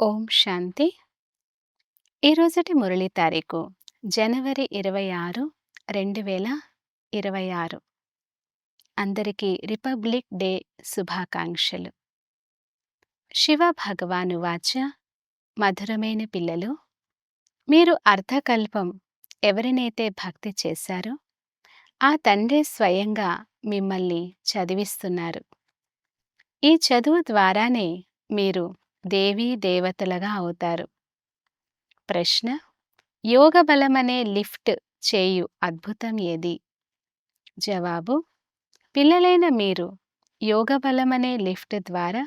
ఓం శాంతి. ఈరోజటి మురళి తారీఖు జనవరి ఇరవై ఆరు రెండు వేల ఇరవై ఆరు అందరికీ రిపబ్లిక్ డే శుభాకాంక్షలు. శివ భగవాను వాచ మధురమైన పిల్లలు మీరు అర్ధకల్పం ఎవరినైతే భక్తి చేశారో ఆ తండ్రి స్వయంగా మిమ్మల్ని చదివిస్తున్నారు. ఈ చదువు ద్వారానే మీరు దేవీ దేవతలుగా అవుతారు. ప్రశ్న యోగ బలమనే లిఫ్ట్ చేయు అద్భుతం ఏది? జవాబు పిల్లలైన మీరు యోగ బలమనే లిఫ్ట్ ద్వారా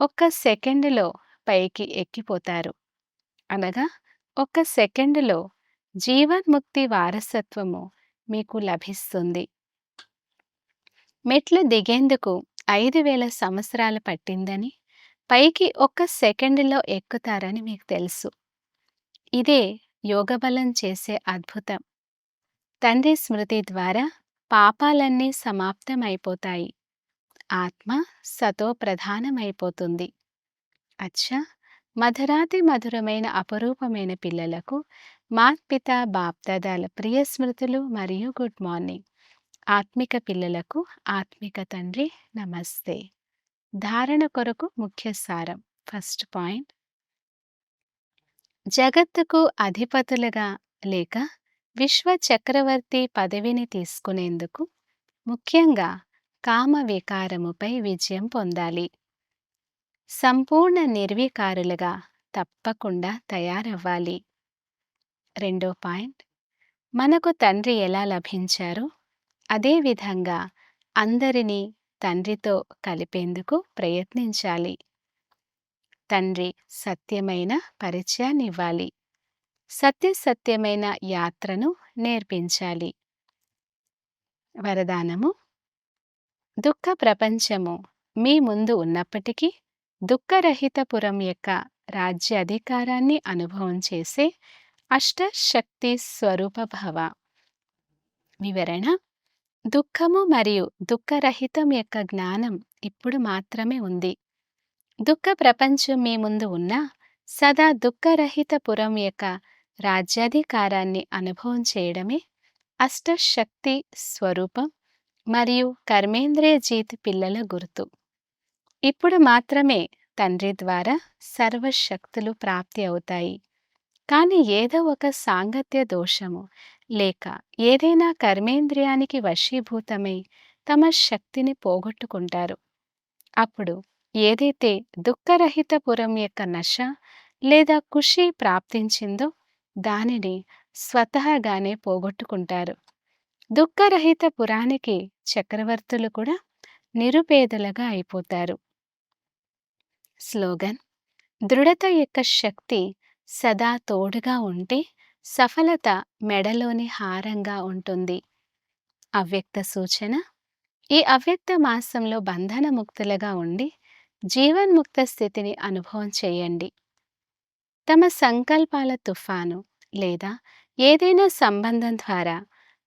ఒక్క సెకండ్లో పైకి ఎక్కిపోతారు. అనగా ఒక్క సెకండ్లో జీవన్ముక్తి వారసత్వము మీకు లభిస్తుంది. మెట్లు దిగేందుకు ఐదు వేల సంవత్సరాలు పట్టిందని పైకి ఒక్క సెకండ్లో ఎక్కుతారని మీకు తెలుసు. ఇదే యోగబలం చేసే అద్భుతం. తండ్రి స్మృతి ద్వారా పాపాలన్నీ సమాప్తమైపోతాయి. ఆత్మ సతో ప్రధానమైపోతుంది. అచ్చా! మధురాతి మధురమైన అపరూపమైన పిల్లలకు మాత్పిత బాప్దాదాల ప్రియ స్మృతులు మరియు గుడ్ మార్నింగ్. ఆత్మిక పిల్లలకు ఆత్మిక తండ్రి నమస్తే. ధారణ కొరకు ముఖ్య సారం. First point. జగత్తుకు అధిపతులుగా లేక విశ్వ చక్రవర్తి పదవిని తీసుకునేందుకు ముఖ్యంగా కామ వికారముపై విజయం పొందాలి. సంపూర్ణ నిర్వికారులుగా తప్పకుండా తయారవ్వాలి. రెండో పాయింట్. మనకు తండ్రి ఎలా లభించారో? అదేవిధంగా అందరినీ తండ్రితో కలిపేందుకు ప్రయత్నించాలి. తండ్రి సత్యమైన పరిచయాన్నివ్వాలి. సత్యసత్యమైన యాత్రను నేర్పించాలి. వరదానము దుఃఖ ప్రపంచము మీ ముందు ఉన్నప్పటికీ దుఃఖరహితపురం యొక్క రాజ్య అధికారాన్ని అనుభవం చేసే అష్టశక్తి స్వరూప భవ. వివరణ దుఃఖము మరియు దుఃఖరహితం యొక్క జ్ఞానం ఇప్పుడు మాత్రమే ఉంది. దుఃఖ ప్రపంచం మీ ముందు ఉన్నా సదా దుఃఖరహితపురం యొక్క రాజ్యాధికారాన్ని అనుభవం చేయడమే అష్టశక్తి స్వరూపం మరియు కర్మేంద్రియ జీత్ పిల్లల గుర్తు. ఇప్పుడు మాత్రమే తండ్రి ద్వారా సర్వశక్తులు ప్రాప్తి అవుతాయి. కానీ ఏదో ఒక సాంగత్య దోషము లేక ఏదైనా కర్మేంద్రియానికి వశీభూతమై తమ శక్తిని పోగొట్టుకుంటారు. అప్పుడు ఏదైతే దుఃఖరహితపురం యొక్క నశ లేదా ఖుషి ప్రాప్తించిందో దానిని స్వతహాగానే పోగొట్టుకుంటారు. దుఃఖరహిత పురానికి చక్రవర్తులు కూడా నిరుపేదలుగా అయిపోతారు. స్లోగన్ దృఢత యొక్క శక్తి సదా తోడుగా ఉంటే సఫలత మెడలోని హారంగా ఉంటుంది. అవ్యక్త సూచన ఈ అవ్యక్త మాసంలో బంధనముక్తులుగా ఉండి జీవన్ముక్త స్థితిని అనుభవం చేయండి. తమ సంకల్పాల తుఫాను లేదా ఏదైనా సంబంధం ద్వారా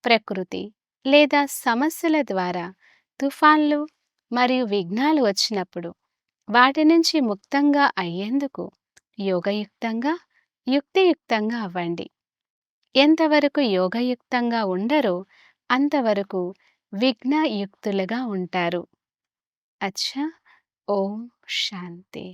ప్రకృతి లేదా సమస్యల ద్వారా తుఫాన్లు మరియు విఘ్నాలు వచ్చినప్పుడు వాటి నుంచి ముక్తంగా అయ్యేందుకు యోగయుక్తంగా యుక్తియుక్తంగా అవ్వండి. ఎంతవరకు యోగయుక్తంగా ఉండరో అంతవరకు విఘ్నయుక్తులుగా ఉంటారు. అచ్చా! ఓం శాంతి.